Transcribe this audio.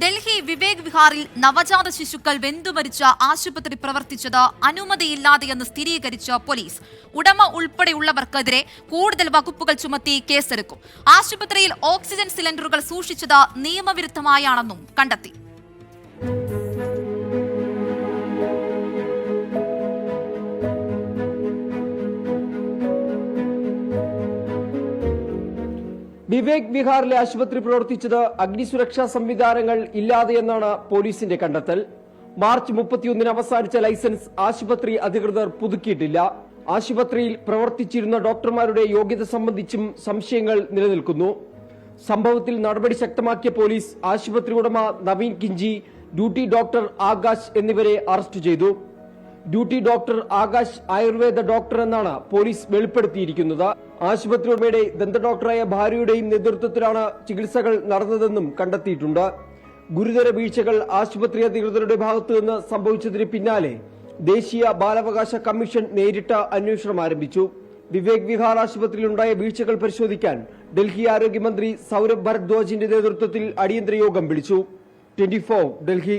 ഡൽഹി വിവേക് വിഹാറിൽ നവജാത ശിശുക്കൾ വെന്തുമരിച്ച ആശുപത്രി പ്രവർത്തിച്ചത് അനുമതിയില്ലാതെയെന്ന് സ്ഥിരീകരിച്ച പോലീസ്. ഉടമ ഉൾപ്പെടെയുള്ളവർക്കെതിരെ കൂടുതൽ വകുപ്പുകൾ ചുമത്തി കേസെടുക്കും. ആശുപത്രിയിൽ ഓക്സിജൻ സിലിണ്ടറുകൾ സൂക്ഷിച്ചത് നിയമവിരുദ്ധമായാണെന്നും കണ്ടെത്തി. വിവേക് വിഹാറിലെ ആശുപത്രി പ്രവർത്തിച്ചത് അഗ്നിസുരക്ഷാ സംവിധാനങ്ങൾ ഇല്ലാതെയെന്നാണ് പോലീസിന്റെ കണ്ടെത്തൽ. മാർച്ച് മുപ്പത്തിയൊന്നിന് അവസാനിച്ച ലൈസൻസ് ആശുപത്രി അധികൃതർ പുതുക്കിയിട്ടില്ല. ആശുപത്രിയിൽ പ്രവർത്തിച്ചിരുന്ന ഡോക്ടർമാരുടെ യോഗ്യത സംബന്ധിച്ചും സംശയങ്ങൾ നിലനിൽക്കുന്നു. സംഭവത്തിൽ നടപടി ശക്തമാക്കിയ പോലീസ് ആശുപത്രി ഉടമ നവീൻ കിഞ്ചി ഡ്യൂട്ടി ഡോക്ടർ ആകാശ് എന്നിവരെ അറസ്റ്റ് ചെയ്തു. Duty doctor Akash Ayurveda doctor എന്നാണ് പോലീസ് വെളിപ്പെടുത്തിയിരിക്കുന്നത്. ആശുപത്രി ഉടമയുടെ ദന്ത ഡോക്ടറായ ഭാര്യയുടെയും നേതൃത്വത്തിലാണ് ചികിത്സകൾ നടന്നതെന്നും കണ്ടെത്തിയിട്ടുണ്ട്. ഗുരുതര വീഴ്ചകൾ ആശുപത്രി അധികൃതരുടെ ഭാഗത്തു നിന്ന് സംഭവിച്ചതിന് പിന്നാലെ ദേശീയ ബാലാവകാശ കമ്മീഷൻ നേരിട്ട് അന്വേഷണം ആരംഭിച്ചു. വിവേക് വിഹാർ ആശുപത്രിയിൽ ഉണ്ടായ വീഴ്ചകൾ പരിശോധിക്കാൻ ഡൽഹി ആരോഗ്യമന്ത്രി സൗരഭ് ഭരദ്വാജിന്റെ നേതൃത്വത്തിൽ അടിയന്തര യോഗം വിളിച്ചു. ട്വന്റി ഡൽഹി